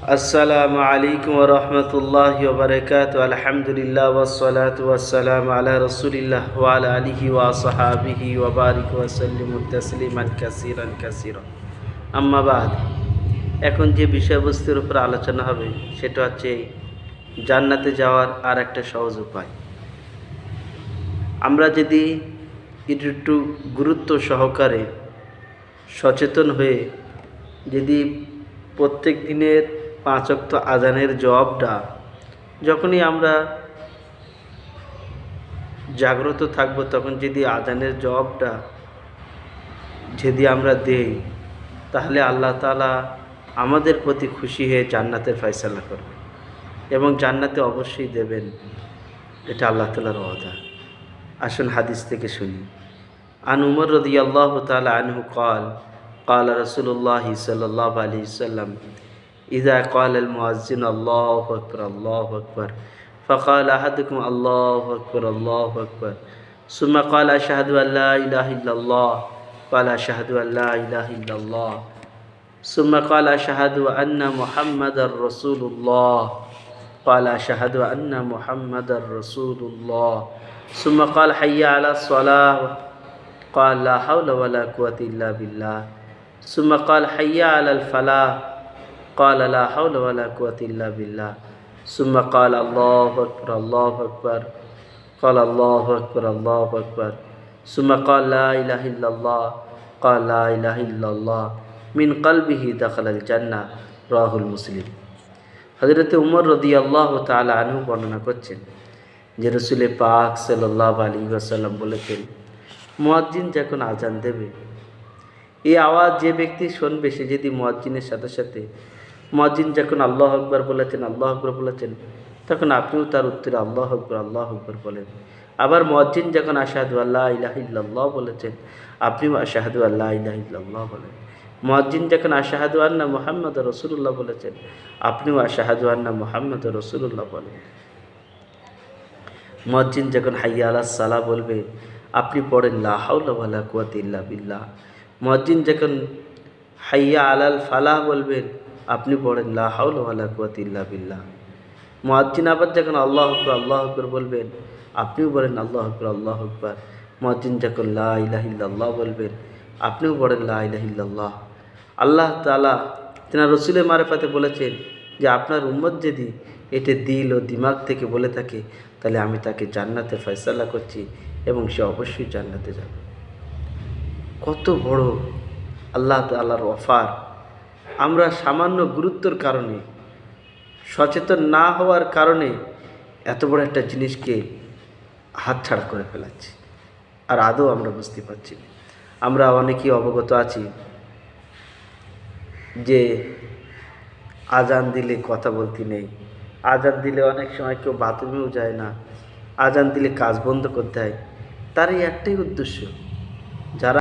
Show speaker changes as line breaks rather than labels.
আসসালামু আলাইকুম রহমতুল্লাহ বারকাত। আলহামদুলিল্লাহ ওসলাত ওয়াসালাম আলা রসুলিল্লাহ ওয়াল আলিহি ওয়া সাহাবিহি ওয়া ওবারিক ওয়াসাল্লিম তসলিমান কাসিরান কাসিরান আম্মাবাদ এখন যে বিষয়বস্তুর উপর আলোচনা হবে, সেটা হচ্ছে জান্নাতে যাওয়ার আর একটা সহজ উপায়। আমরা যদি একটু গুরুত্ব সহকারে সচেতন হয়ে যদি প্রত্যেক দিনের পাঁচ অক্ত আজানের জবাবটা যখনই আমরা জাগ্রত থাকব তখন যদি আজানের জবাবটা যদি আমরা দেই তাহলে আল্লাহ তালা আমাদের প্রতি খুশি হয়ে জান্নাতের ফয়সালা করবে এবং জান্নাতে অবশ্যই দেবেন এটা আল্লাহ তালার ওয়াদা আসুন হাদিস থেকে শুনি আন উমর রদি আল্লাহ তালা আনহু কল قال رسول الله صلى الله عليه وسلم إذا قال المؤذن الله أكبر الله أكبر. فقال أحدكم الله أكبر الله أكبر. ثم قال أشهد أن لا إله إلا الله. قال أشهد أن لا إله إلا الله. ثم قال أشهد أن محمد رسول الله. قال أشهد أن محمد رسول الله. ثم قال حي على الصلاة. قال لا حول ولا قوة إلا بالله. ثم قال حي على الفلاح. قال لا حول ولا قوة إلا بالله ثم قال الله أكبر الله أكبر قال الله أكبر الله أكبر ثم قال لا إله إلا الله قال لا إله إلا الله من قلبه دخل الجنة রাহুল المسلم হজরতে উমর রদি আল্লাহ তালা আনহু বর্ণনা করছেন যে রসুলে পাক সাল্লাহ আলী আসাল্লাম বলেছেন মুয়াজ্জিন যখন আজান দেবে এই আওয়াজ যে ব্যক্তি শুনবে সে যদি মুয়াজ্জিনের সাথে সাথে মুয়াজ্জিন যখন আল্লাহ আকবর বলেছেন, আল্লাহ আকবর বলেছেন, তখন আপনিও তার উত্তরে আল্লাহ আকবর আল্লাহ আকবর বলেন। আবার মুয়াজ্জিন যখন আশাহাদু আল্লাহ ইলাহিল্লাহ বলেছেন, আপনিও আশাহাদু আল্লাহ ইলাহিল্লাহ বলেন। মুয়াজ্জিন যখন আশাহাদু আন্না মোহাম্মদ রসুল্লাহ বলেছেন, আপনিও আশাহাদু আন্না মোহাম্মদ রসুল্লাহ বলেন। মুয়াজ্জিন যখন হাইয়া আলাহ সালাহ বলবে, আপনি পড়েন লাহাউল্লা কুয়াত ইল্লা বিল্লাহ। মুয়াজ্জিন যখন হাইয়া আলাল ফালাহ বলবেন আপনি পড়েন লাহাউল্লা কুয়াত ইল্লা বিল্লাহ। মুয়াজ্জিন আবার যখন আল্লাহ আকবর আল্লাহ আকবর বলবেন, আপনিও বলেন আল্লাহ আকবর আল্লাহ আকবর। মুয়াজ্জিন যখন লা বলবেন, আপনিও পড়েন, লা আল্লাহ তালা তেনার রসুলের মারেফাতে বলেছেন যে, আপনার উম্মত যদি এটি দিল ও দিমাগ থেকে বলে থাকে, তাহলে আমি তাকে জান্নাতে ফয়সালা করছি এবং সে অবশ্যই জান্নাতে যাবে। কত বড় আল্লাহ তাল্লাহর অফার আমরা সামান্য গুরুত্বর কারণে, সচেতন না হওয়ার কারণে এত বড় একটা জিনিসকে হাতছাড়া করে ফেলাচ্ছি আর আদৌ আমরা বুঝতে পারছি। আমরা অনেকেই অবগত আছি যে আজান দিলে কথা বলতে নেই। আজান দিলে অনেক সময় কেউ বাথরুমেও যায় না। আজান দিলে কাজ বন্ধ করতে হয়। তার এই একটাই উদ্দেশ্য, যারা